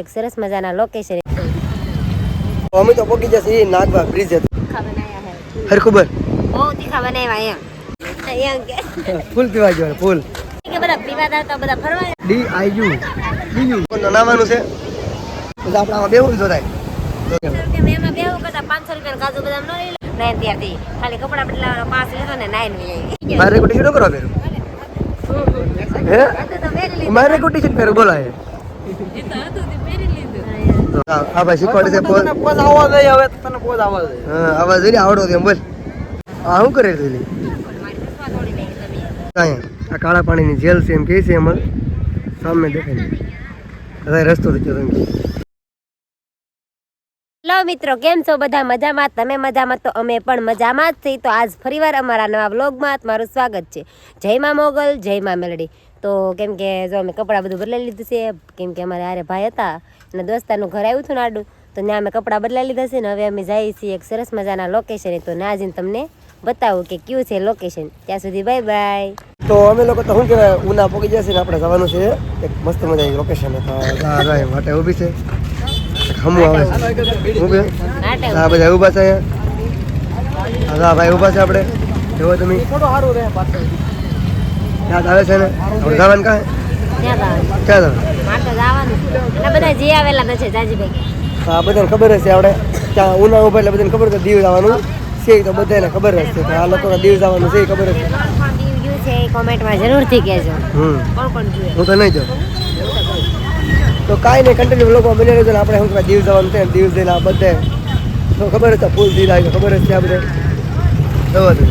એક સરસ મજાના લોકેશન અમે તો પોકી જશે એ નાગવા બ્રિજ હતો હર ખબર. બહુ તીખા બનાવ્યા એમ. એમ કે. ફૂલ પીવા જો ફૂલ. કે બધા પીવાદાર તો બધા ફરવા D I U D U કોણ નાવાનું છે. તો આપણામાં બેવું જો થાય એમાં બેવું કરતા પાંચસો રૂપિયા કાજુ બદામ ન લઈ લે. નાઈન ત્યારથી. ખાલી કપડા બદલાવાનો પાસ લીધો ને નાઈન વી મારે કોઈ ટીશર્ટ કરો પહેરું હે? મારે કોઈ ટીશર્ટ પહેરું બોલાય. હા આ ભાઈ શીખવાડે છે પોઝ પોઝ આવવા દે હવે તને પોઝ આવવા દે હા આવાજ જોઈને આવડો તેમ બોલ. આ શું કરે છે આ કાળા પાણીની જેલ છે એમ કે છે એમ સામે દેખાય રસ્તો હેલો મિત્રો કેમ છો? બધા મજામાં? તમે મજામાં? તો અમે પણ મજામાં જ છીએ. તો આજ ફરીવાર અમારા નવા વ્લોગમાં તમારું સ્વાગત છે. જય માં મોગલ જય માં મેલડી. તો કેમ કે જો અમે કપડાં બધું બદલાવી લીધું છે કેમ કે અમારે હારે ભાઈ હતા અને દોસ્તારનું ઘર આવ્યું હતું નાડું તો ત્યાં અમે કપડાં બદલાવી લીધા છે ને હવે અમે જઈએ છીએ એક સરસ મજાના લોકેશને તો ના જઈને તમને બતાવું કે કયું છે લોકેશન ત્યાં સુધી બાય બાય તો અમે લોકો તો શું કહેવાય ઉના પહોંચી જશે ને આપણે જવાનું છે એક મસ્ત મજાની લોકેશન માટે ઊભી છે. હમું આવે હું કે આ બધા ઊભા છે હા ભાઈ ઊભા છે આપણે. જોવો તમે. ફોટો સારું રહે પાછળ યાદ આવે છે ને? આપણે ત્યાં જવાનું ક્યાં જવાનું? છે બધા જે આવેલા જાજીભાઈ. હા બધાને ખબર હશે આપણે. ત્યાં ઉના ઊભા એટલે બધાને ખબર છે દીવ જવાનું છે તો બધાને ખબર જ છે કે આ લોકોને દીવ જવાનું છે એ ખબર જ છે છે કોમેન્ટમાં જરૂરથી કહેજો. હું તો નહીં જાઉં તો કાંઈ નહીં કન્ટિન્યુ લોકો બની રહેજો ને આપણે શું દીવ જવાનું છે દીવ જઈને આ બધે. તો ખબર છે ફૂલ દીવ આવી ખબર જ છે આ જવા દે.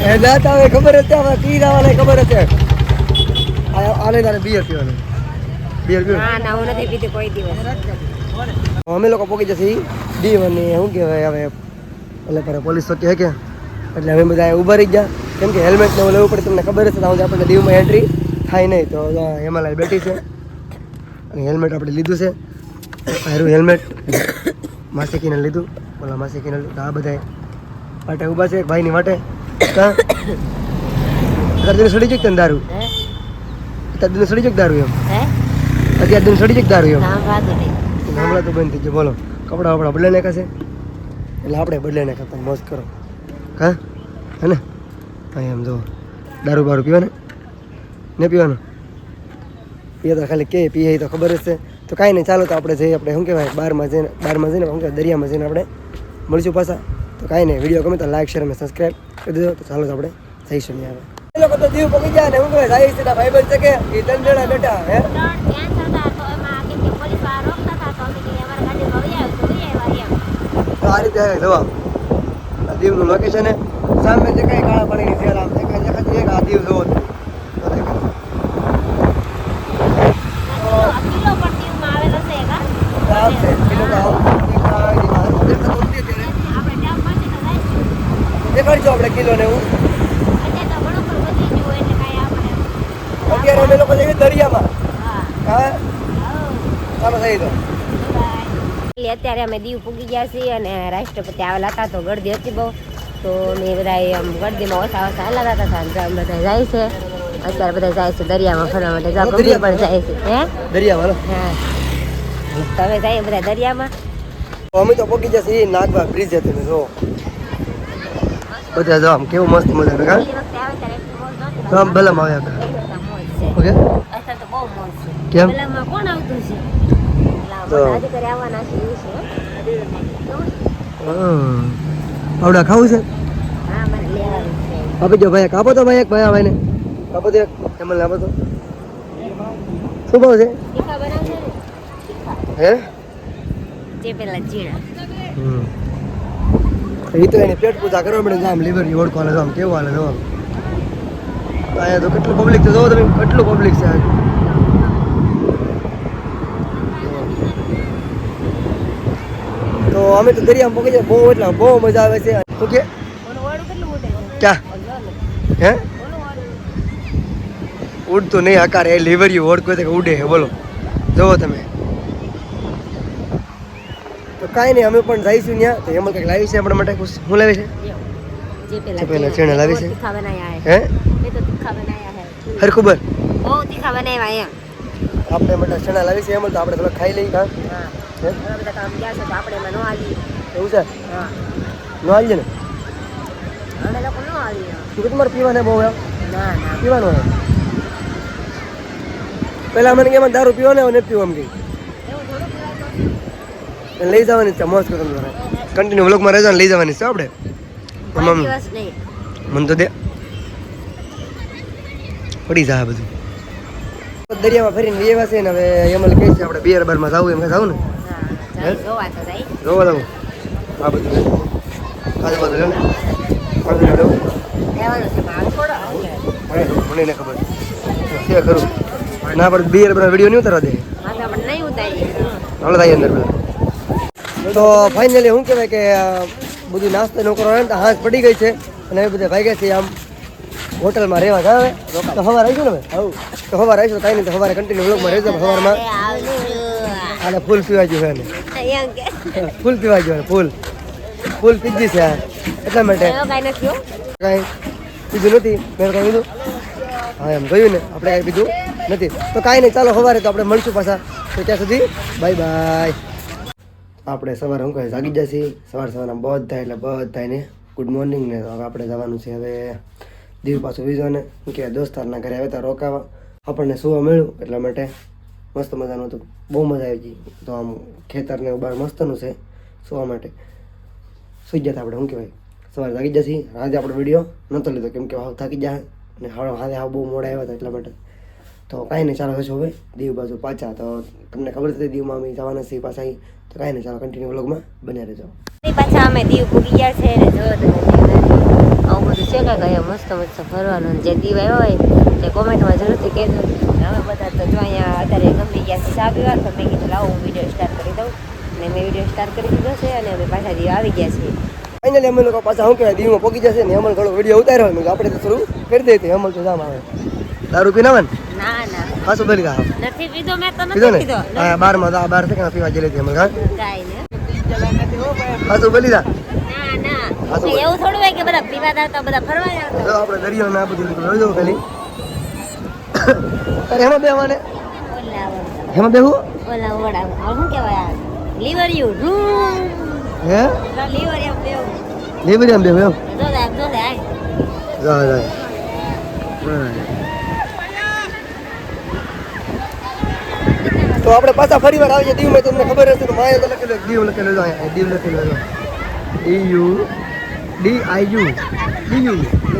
એ જાત આવે ખબર છે હવે કી જવાને ખબર આ- આને તારે બિયર પીવાનું. બિયર પીવાનું? ના ના હું નથી પીધી કોઈ દિવસ. અમે લોકો પહોંચી જશે ડી અને શું કહેવાય હવે એટલે પર પોલીસ તો કહે કે? એટલે અમે બધા ઊભા રહી ગયા. કેમ કે હેલ્મેટ ને એવું લેવું પડે તમને ખબર છે ત્યાં આપણે દીવમાં એન્ટ્રી થાય નહીં તો ત્યાં હેમાલાલ બેઠી છે. અને હેલ્મેટ આપણે લીધું છે. પહેરું હેલ્મેટ માસિકીને લીધું ઓલા માસિકીને લીધું. આ બધા માટે ઊભા છે એક ભાઈની વાટે. કાં? અત્યાર દિન સડી ચૂક દારૂ? હે? અત્યાર દિન સડી ચૂક દારૂ એમ? હે? અત્યાર દિન સડી ચૂક દારૂ એમ? નહીં. હમણાં તો બંધ થઈ ગયો. બોલો. કપડા વપડા બદલાઈ નાખ્યા છે? એટલે આપણે બદલાઈ નાખા તમે મોજ કરો. હા હે ને? એમ જો દારૂ બારૂ પીવાને? ને પીવાનું? પીએ તો ખાલી કે પીએ તો ખબર જ છે. તો કાંઈ નહીં ચાલો તો આપણે જઈએ આપણે શું કહેવાય બારમાં જઈને બારમાં જઈને શું કહેવાય દરિયામાં જઈને આપણે મળીશું પાછા. તો કાંઈ નહીં વીડિયો ગમે તો લાઈક શેર અને સબસ્ક્રાઈબ કરી દીધો તો ચાલો આપણે જઈશું નહીં આવે એ લોકો તો દીવ પકી જાય ને હું જાય છે ભાઈ બંધ છે કે એ ત્રણ જણા બેઠા હે. ત્યાં તો આ રીતે જવાબ. આ દીવનું લોકેશન છે. સામે જે કઈ કાળા પાણીની જેલ આમ દેખાય દેખાય છે આ દીવ જોવો જ નહીં. તો દેખાય. કિલો પણ દીવમાં આવેલો છે કા આ આવશે. પેલું તો આવું. એક આ આવી રીતે આવું. દેખાતું નથી અત્યારે. આપણે ડેમ પાસે તો જઈશું દેખાડજો આપણે કિલો ને એવું. અત્યારે અમે લોકો જઈએ દરિયામાં. હા. ચાલો થઈ દો એટલે અત્યારે અમે દીવ પૂગી ગયા છીએ અને રાષ્ટ્રપતિ આવેલા હતા તો ગળદી હતી બહુ. તો મેં બધા એમ ગળદીમાં ઓછા ઓછા હલાતા હતા અમે બધા જાય છે. અત્યારે બધા જાય છે દરિયામાં ફરવા માટે. જો ગંભીર પણ જાય છે. હે? દરિયામાં હા. તમે જાય બધા દરિયામાં. અમે તો પહોંચી જશે નાગવા બ્રિજ હતું જો. બધા જો આમ કેવું મસ્ત આવે મોજ નહોતી તો આમ ભલામાં આવ્યા છે ઓકે? કેમ? કોણ આવતું છે આવડા ખાવું છે? આપી દો ભાઈ કાપો તો ભાઈ એક ભાઈ આ ભાઈને. આપો તો એક. એમને આપો તો. શું ભાવ છે? ને હે? જે પેલા જીણા. એ તો એની પેટ પૂજા કરવા પડે આમ લીવર ઓળખવાને આમ કેવું હાલે જો. આમ. અહીંયા તો કેટલું પબ્લિક છે? જોવો તમે કેટલું પબ્લિક છે તો અમે તો દરિયામાં પહોંચી જાય, બહુ એટલે બહુ મજા આવે છે. તો કે? ક્યાં? હે? ઉડતું નહીં, આકાર એ લીવરિયું ઓળખો છે કે ઉડે બોલો. જોવો તમે. કાંઈ નહીં અમે પણ જઈશું ત્યાં. તો એમાં કંઈક લાવી છે આપણા માટે? શું લાવી છે? પેલા ચણા લાવી છે? હે. હે? મેં તો તીખા બનાયા હે. હર ખબર? બહુ તીખા બનાવ્યા એમ. આપણે માટે ચણા લાવી છે એમ તો આપણે થોડા ખાઈ લઈએ છે ન આવીએ એવું છે? હા. ન ને? ન આવીએ કે તમારે પીવાને બહુ ના ના. પીવાનું હોય મને કે દારૂ પીવો ને પીવા પીવો એમ કે એવું થોડું કહેવાય તો. લઈ જવાની છે મોજ કરો તમારે કન્ટિન્યુ વ્લોગમાં રહેજો લઈ જવાની છે આપણે. મમ્મી મને તો દે. પડી જાય બધું. દરિયામાં ફરીને એવા છે ને હવે એમલ કહે છે આપણે બિયર બારમાં જવું એમ કે જવું ને? જોવા તો જાય. જોવા આ બધું લે. આજુબાજુ લે ને? મને મને ખબર. છે ખરું ના પણ બિયર બાર વીડિયો નહીં ઉતારવા દે. હા તો આપણે નહીં થાય અંદર પેલા તો ફાઇનલી શું કહેવાય કે બધું નાસ્તો નોકરો ને તો હાથ પડી ગઈ છે અને હવે બધા ભાગ્યા છે આમ હોટલમાં રહેવા જાવે. તો સવારે આવીશું ને હવે તો સવારે આવીશું કાંઈ નહીં તો સવારે કન્ટિન્યુ વ્લોગમાં રહેજો સવારમાં. અને ફૂલ પીવા જોઈએ એને ફૂલ પીવા જોઈએ ફૂલ. ફૂલ પીધી છે એટલા માટે. કાંઈ પીધું નથી. મેં કાંઈ કીધું. હા એમ જોયું ને. આપણે કાંઈ પીધું નથી. તો કાંઈ નહીં ચાલો સવારે તો આપણે મળશું પાછા. તો ત્યાં સુધી બાય બાય આપણે સવારે હું કહે, જાગી જશે? સવાર બધ બધા એટલે બધાને ગુડ મોર્નિંગ ને આપણે જવાનું છે હવે દીવ પાછું શું કહેવાય દોસ્તારના ઘરે આવ્યા હતા રોકાવા. આપણને સુવા મળ્યું એટલા માટે મસ્ત મજાનું હતું. બહુ મજા આવી ગઈ. તો આમ ખેતરને બહાર મસ્તનું છે સુવા માટે. સુઈ જતા આપણે શું કહેવાય સવારે જાગી જશે. આજે આપણો વીડિયો નહોતો લીધો, કેમ કે હાવ થાકી જાય અને હવે, હાથે હાવ બહુ મોડા આવ્યા હતા એટલા માટે. તો કાંઈ નહીં, ચાલો હશે હવે? દીવ બાજુ પાછા. તો તમને ખબર હતી દીવમાં અમે જવાના છીએ પાછા તો કાંઈ નહીં ચાલો કન્ટિન્યુ વ્લોગમાં બન્યા રહેજો. પાછા અમે દીવ પૂગી ગયા છે ને જો તમે આવું બધું છે કાંઈક અહીંયા મસ્ત મસ્ત ફરવાનું જે દીવ આવ્યો હોય તે કોમેન્ટમાં જરૂરથી કહેજો. હવે અમે બધા તો જો અહીંયા અત્યારે ગમી ગયા છે ચા પીવા તો મેં કીધું લાવો હું વીડિયો સ્ટાર્ટ કરી દઉં. અને મેં વીડિયો સ્ટાર્ટ કરી દીધો છે અને અમે પાછા દીવ આવી ગયા છીએ. ફાઇનલી અમે લોકો પાછા શું કહેવાય દીવમાં પહોંચી જશે ને અમલ ઘણો વીડિયો ઉતાર્યો આપણે તો શરૂ કરી દઈએ અમલ તો જામ આવે. દારૂ પીને ને ના ના ખાસું બની ગયા નથી પીધો મેં તો નથી ને? પીધો હા બારમાં તો આ બાર સેકન્ડ પીવા જઈ લેતી અમે ને ખાસું બોલી જા. ના ના. એવું થોડું હોય કે બધા પીવા તો બધા ફરવા આવતા તો આપણે દરિયો ના બધું લીધું જો ખાલી. અરે એમાં બેવાને ઓલા ઓલા બેહું? ઓલા ઓડા આ શું કહેવાય યાર લીવર યુ રૂમ. હે? લીવર એમ બેવ લીવર એમ બેહું એમ? જો દે જો દે જો જા તો આપણે પાછા ફરી વાર આવીએ દીવમાં. તમને ખબર હશે તો માએ તો લખેલું દીવ લખેલું અહીંયા, દીવ લખેલું D U D I U D U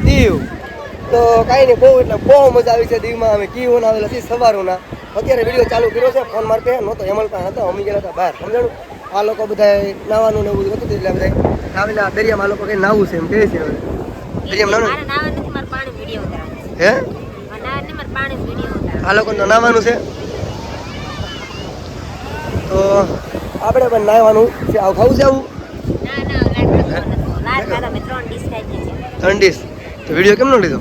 Diu. તો કાંઈ નહીં બહુ એટલે બહુ મજા આવી છે દીવમાં. અમે કીવું આવેલા છીએ સવારોના. અત્યારે વીડિયો ચાલુ કર્યો છે ફોન મારતે નહોતો એમલ પણ હતો અમે ગયા હતા બહાર. સમજાણું? આ લોકો બધા નાવાનું ને એવું હતું એટલે બધા આવેલા દરિયામાં આ લોકો કંઈ નાવું છે એમ કહે છે હવે. દરિયામાં નાવાનું મારે નાવા નથી મારે પાણી વિડિયો ઉતારવાનો હે? આ લોકો નાવાનું છે? તો આપણે પણ નાહવાનું છે. આવું ખાવું છે આવું? ત્રણ ડીશ તો વીડિયો કેમનો લીધો?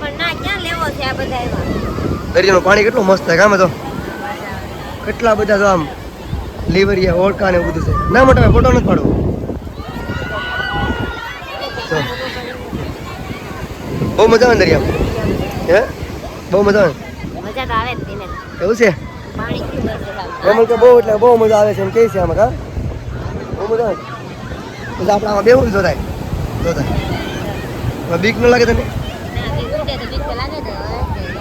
પણ ના એમાં દરિયાનું પાણી કેટલું મસ્ત છે ગામે તો. કેટલા બધા તો આમ લીવરિયા ઓળકા ને એવું બધું છે. ના મોટા ફોટો નથી પાડવો. બહુ મજા આવે દરિયામાં હે? બહુ મજા આવે મજા તો આવે જ એવું છે? એમ કે બહુ એટલે બહુ મજા આવે છે એમ કહે છે આમાં, કા? બહુ મજા આવે. એટલે આપણે આમાં બેવું જો થાય જો થાય હવે બીક ન લાગે તને? તો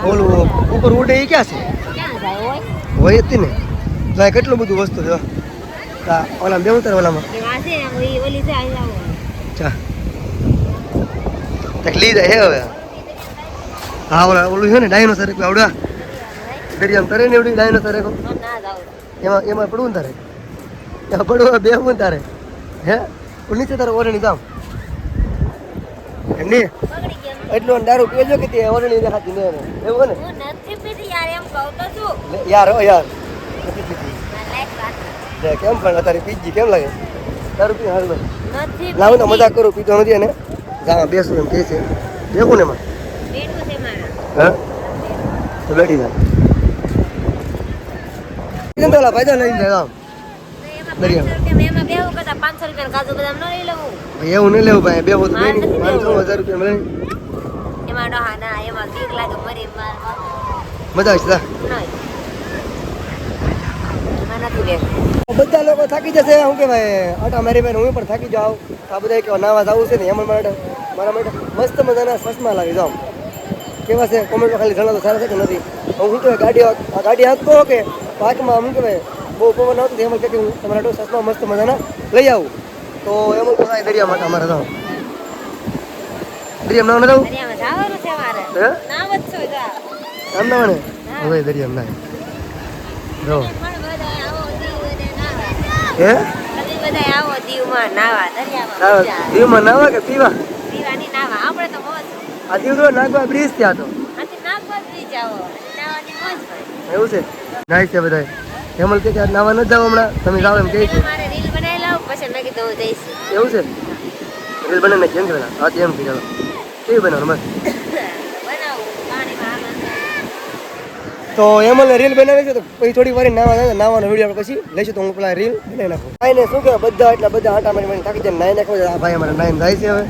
તો ઓલું ઉપર ઉડે એ ક્યાં છે? હોય હતી ને. તો કેટલું બધું વસ્તુ છે ઓલા ઓલામાં બેવું તારે ઓલામાં. ચા તકલીફ જાય હે હવે. હા, ઓલા, ઓલું છે ને, ડાયનોસર એક આવડા. દરિયામાં તરે ને એવડી ડાયનોસર તારે ના એમાં એમાં પડવું ને તારે? એમાં પડવું બેહવું ને તારે? હે? નીચે તારે ઓરણી જામ નહીં પકડી એટલું દારૂ પીજો કે તે ઓરણી દેખાતી ને એવું ને? નથી પીધી યાર એમ કહું તો છું. યાર હો યાર નથી ના કેમ પણ અત્યારે પીજી કેમ લાગે? દારૂ પી હાલ નથી લાવું તો મજાક કરું પીતો નથી એને. જા બેસું એમ કહે છે. બેહું ને એમાં. બેઠું છે મારા. હા? તો બેઠી જા તો ઓલા ભાઈ લઈને જાય આમ દરિયામાં. એમાં બેવું કરતા પાંચસો રૂપિયા કાજુ બદામ ન લઈ લઉં. ભાઈ એવું નહીં લેવું ભાઈ બે હું પાંચસો હજાર રૂપિયા મળે. મજા આવશે બધા લોકો થાકી જશે શું કહેવાય? આટા મારી બેન હું પણ થાકી જાઉં. આ બધા કેવા નાવા જવું છે ને એમાં માટે મારા માટે મસ્ત મજાના સસમાં લાવી જાઉં કેવા છે? કોમેન્ટમાં ખાલી જણાવો સારા છે કે નથી? હું શું કહેવાય ગાડી આ ગાડી હાંકતો કે પાકમાં શું કહેવાય બહુ ઉપમા આવતું એમ એમાં કે હું તમારા માટે સસમાં મસ્ત મજાના લઈ આવું. તો એમ તો દરિયા માટે અમારે જાઓ દરિયા નામ દરિયામાં જવાનું છે મારે નામ જ છો? જા નામ ના મને? હવે દરિયા ના જો. આવો હે? બધા આવો દીવમાં નાવા દરિયામાં દીવમાં નાવા કે પીવા? પીવાની નાવા. આપણે તો મોજ. આ દીવ તો નાગવા બ્રિજ ત્યાં તો. નાગવા બી જાઓ નાવાની મોજ હોય. એવું છે? નાઈ છે બધા હેમલ કે આજ નાવા ન જાવ હમણાં. તમે જાવ એમ કહે છે. મારે રીલ બનાવી લાવ પછી મેં કીધું હું જઈશ. એવું છે? રીલ બને કેમ કે પેલા હા એમ કે ચાલો. કેવી બનાવવાનું? બસ. બનાવું તો હેમલ રીલ બનાવી છે તો પછી થોડી વાર નાવા નાવાનો વીડિયો પછી લઈશું તો હું પેલા રીલ બનાવી નાખું. કાંઈ ને શું કે બધા એટલા બધા આટા મારી મારી થાકી જાય નાઈ નાખવા આ ભાઈ અમારે નાઈને જાય છે હવે.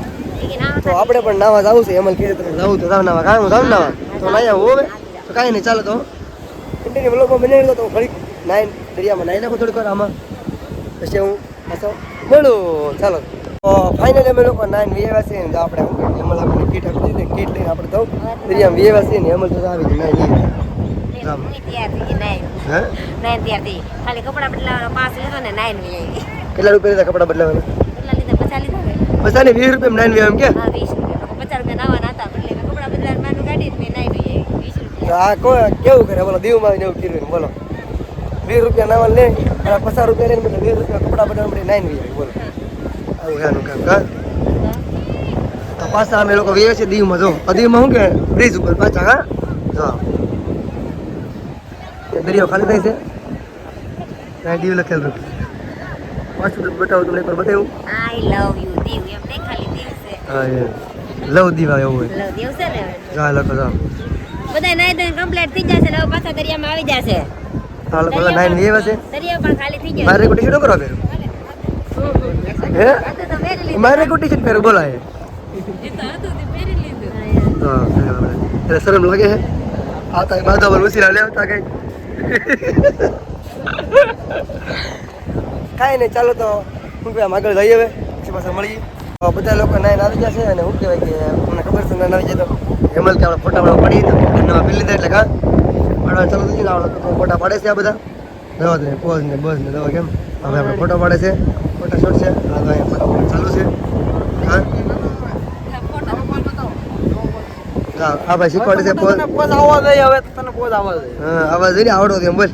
તો આપણે પણ નાવા જવું છે. એમલ કીધું તમે જવું તો જાવ નાવા કાંઈ હું જાવ નાવા. તો આવું હવે. તો કાંઈ નહીં ચાલો તો ઇન્ડિયન બ્લોગમાં બનાવી દો તો હું ફરી નાઈન દરિયામાં નાઈ નાખું થોડીક વાર આમાં. પછી હું પાછો મળું. ચાલો. ફાઇનલ અમે લોકો નાઈન વીએવા ને આપણે અમલ કહીએ આપણે કીટ આપી દીધી કીટ લઈને આપણે તો દરિયામાં વીએવા ને અમલ તો આવી જ કેટલા રૂપિયા કપડા બદલાવાના? પચાસ રૂપિયા નાઈન વીએમ કે હા વીસ રૂપિયા પચાસ રૂપિયા નાવાના હતા એટલે મેં કપડા બદલાવાનું માનું કાઢી મેં નાઈન વી આવી વીસ તો રૂપિયા આ કોણ કેવું કરે? બોલો દીવમાં આવીને એવું કર્યું બોલો. વીસ રૂપિયા નાવા લે અને પચાસ રૂપિયા લઈને એટલે વીસ રૂપિયા કપડા બધા માટે નાઈન વી આવી બોલો. આવું હેનું કામ તો પાછા અમે લોકો વીએ છે દીવમાં જો. દીવમાં શું કે? બ્રિજ ઉપર પાછા હા? જો. એ દરિયો ખાલી થાય છે. ત્યાં દીવ લખેલું પાછું બતાવું તમને એકવાર બતાવું. I love you Diu. એમ નહીં ખાલી દીવ છે. હા લવ દીવા એવું હોય. લવ દીવ છે ને? જા લખો જાઓ બધા નાઈ ધોઈને કમ્પ્લીટ થઈ જશે હવે પાછા દરિયામાં આવી જશે. હાલ પેલા નાઈન લઈ આવશે દરિયા પણ ખાલી થઈ જશે મારે કોઈ ટી-શર્ટ કરો પહેરું હે? મારે તો શું પહેરી બોલાય મારે તો હતું તે પહેરી લીધું હા એટલે શરમ લાગે છે આ તારી બાદ પર ઉસીરા લેવતા કઈ. કાંઈ નહીં ચાલો તો હું કહેવાય આગળ જઈએ હવે. પછી પાછા મળીએ. બધા લોકો નાઈને આવી છે અને શું કહેવાય કે મને ખબર છે નાઈને આવી જાય તો. હેમલ કે આપણે ફોટા બધા પડી નવા પી લીધા એટલે કા? પાડવા ચાલુ થઈ ગયું આપણે ફોટા પાડે છે આ બધા. દવા ને પોઝ ને બસ ને દવા કેમ? હવે આપણે ફોટો પાડે છે ફોટા શોટ છે આ તો અહીંયા ચાલુ છે. હા? આ ભાઈ શીખવાડે છે પોઝ? પોઝ આવવા દે હવે તને પોઝ આવવા દે. હા આવાજ આવડો એમ બોલ.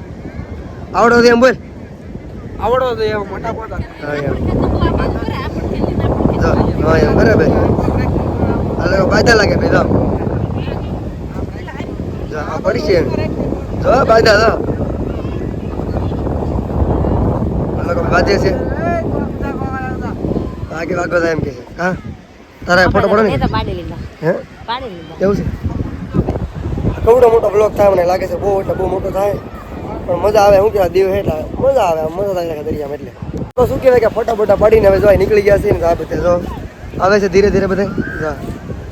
આવડો છે એમ બોલ. આવડો દે મોટા હા એમ. હા એમ. બરાબર. હાલો બાધા લાગે ભાઈ પડી છે જો. બાધા જો આ છે? આગે વાગો થાય એમ કે છે. હા? તારા ફોટો પડો ને? પાડી લીધા. હે? પાડી લીધા. કેવું છે? કવડો મોટો બ્લોક થાય મને લાગે છે બહુ એટલે બહુ મોટો થાય. પણ મજા આવે શું કહેવાય દીવ એટલે મજા આવે મજા થાય દરિયામાં એટલે. તો શું કહેવાય કે ફોટા ફોટા પાડીને હવે જો નીકળી ગયા છે ને તો આ બધે જો આવે છે ધીરે ધીરે બધે. જા.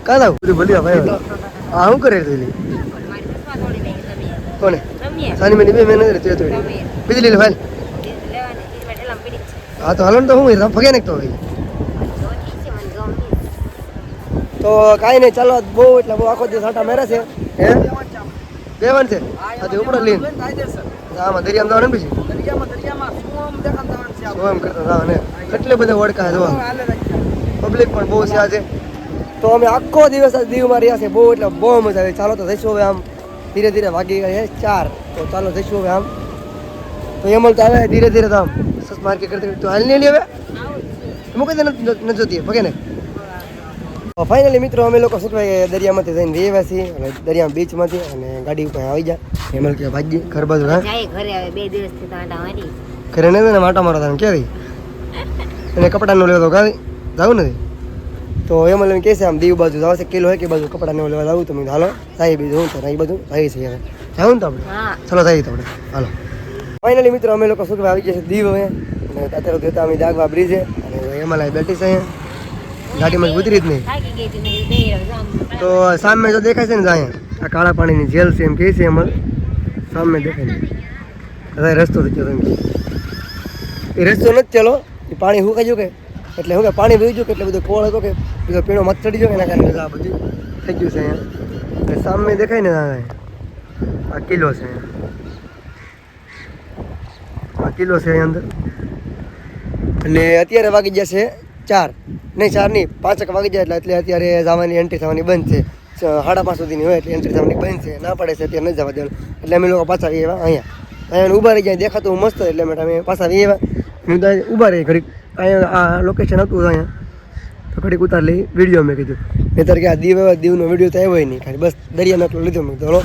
કાં જાવ બધું ભલ્યા ભાઈ આ શું કરે છે મારી ચશ્મા તોડી નાખી તમે કોને? સાની મેની બે મહેનત તે થોડી રમીએ બીજી લીધી ભાઈ છે હા તો હાલો ને તો હું ફગે મને ગમતી તો કાંઈ નહીં ચાલો બહુ એટલે બહુ આખો દિવસ આટા મેરે છે. હે? દેવન છે? તે ઉપડો લીન. આમાં દરિયામાં જવાનું પછી? એમ કરતા ને? કેટલે બધા વડકા જોવા પબ્લિક પણ બહુ છે આજે. તો અમે આખો દિવસ આ દીવમાં રહ્યા છે બહુ એટલે બહુ મજા આવી. ચાલો તો જઈશું હવે આમ. ધીરે ધીરે વાગી ગયા છે ચાર. તો ચાલો જઈશું હવે આમ. તો એમ તો આવે ધીરે ધીરે તો આમ. સસ માર્કેટ કરતી તો હાલ નહીં હવે મૂકી દે ન જોતી પગે ને? ફાઇનલી મિત્રો અમે લોકો શું કહેવાય દરિયામાંથી જઈને વેવા છીએ અને દરિયા બીચમાંથી અને ગાડી ઉપર આવી જાય હેમલ કે ભાજી ઘર બાજુ હા? ઘરે હવે બે દિવસથી તો આટા મારી ઘરે નહીં ને માટો મારો તમે કેવી અને કપડાનું લેવો તો કાંઈ જાવું નથી. તો એમ લઈને કહે છે આમ દીવ બાજુ જવા છે કિલો હોય કે બાજુ કપડાને લેવા જાવું તો મેં કીધું હાલો સાહેબ બીજું હું તો એ બધું થાય છે હવે. જાવું ને તો આપણે. ચલો જઈએ તો આપણે. હાલો. ફાઇનલી મિત્રો અમે લોકો શું આવી ગયા છે દીવ હવે. અને અત્યારે જોતા અમે જાગવા બ્રિજે અને એમાં લાઈ બેઠી છે ગાડીમાં ઉતરી જ નહીં. તો સામે જો દેખાય છે ને જાય. આ કાળા પાણીની જેલ છે એમ કહે છે એમાં. સામે દેખાય રસ્તો ગયો તમે. એ રસ્તો નથી ચાલો એ પાણી સુકાઈ કહ્યું કે? એટલે શું કે પાણી વહી ગયું કે એટલે બધું કોળ હતો કે બધો પીણો મત ચડી ગયો એના કારણે આ બધું થઈ ગયું છે અહીંયા. એટલે સામે દેખાય ને આ કિલ્લો છે આ કિલ્લો છે અંદર. એટલે અત્યારે વાગી ગયા છે ચાર. નહીં ચાર નહીં, પાંચક વાગી જાય એટલે એટલે અત્યારે જવાની એન્ટ્રી થવાની બંધ છે. સાડા પાંચ સુધીની હોય એટલે એન્ટ્રી થવાની બંધ છે. ના પડે છે અત્યારે નથી જવા દેવાનું. એટલે અમે લોકો પાછા આવી આવ્યા અહીંયા. અહીંયા ઊભા રહી જાય દેખાતું મસ્ત એટલે અમે પાછા આવી હું તો ઊભા રહી ઘડીક. અહીંયા આ લોકેશન હતું અહીંયા. તો ઘડીક ઉતાર લઈ વીડિયો મેં કીધું. નહીતર કે આ દીવ એવા દીવનો વીડિયો તો આવ્યો નહીં. ખાલી બસ દરિયાનો એટલો લીધો મેં ધોળો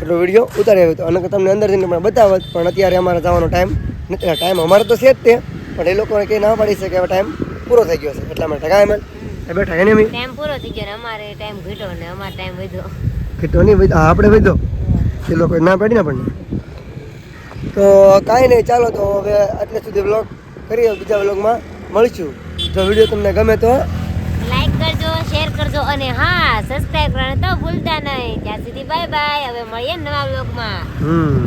એટલો વીડિયો ઉતારી આવ્યો હતો અને તમને અંદર જઈને પણ બતાવત પણ અત્યારે અમારે જવાનો ટાઈમ નથી. ટાઈમ અમારે તો છે જ તે પણ એ લોકોને કંઈ ના પાડી શકે હવે ટાઈમ પૂરો થઈ ગયો છે. એટલા માટે કાંઈ એમ બેઠા એને ટાઈમ પૂરો થઈ ગયો ને અમારે ટાઈમ ઘટ્યો ને અમારે ટાઈમ વધ્યો. કીધો નહીં આપણે વધ્યો. એ લોકો ના પાડી ને આપણને. તો કાંઈ નહીં ચાલો તો હવે આટલે સુધી વ્લોગ કરીએ બીજા વ્લોગમાં મળીશું. જો વીડિયો તમને ગમે તો લાઈક કરજો શેર કરજો અને હા સબસ્ક્રાઇબ કરવાનું તો ભૂલતા નહીં. ત્યાં સુધી બાય બાય હવે મળીએ નવા બ્લોગમાં હમ.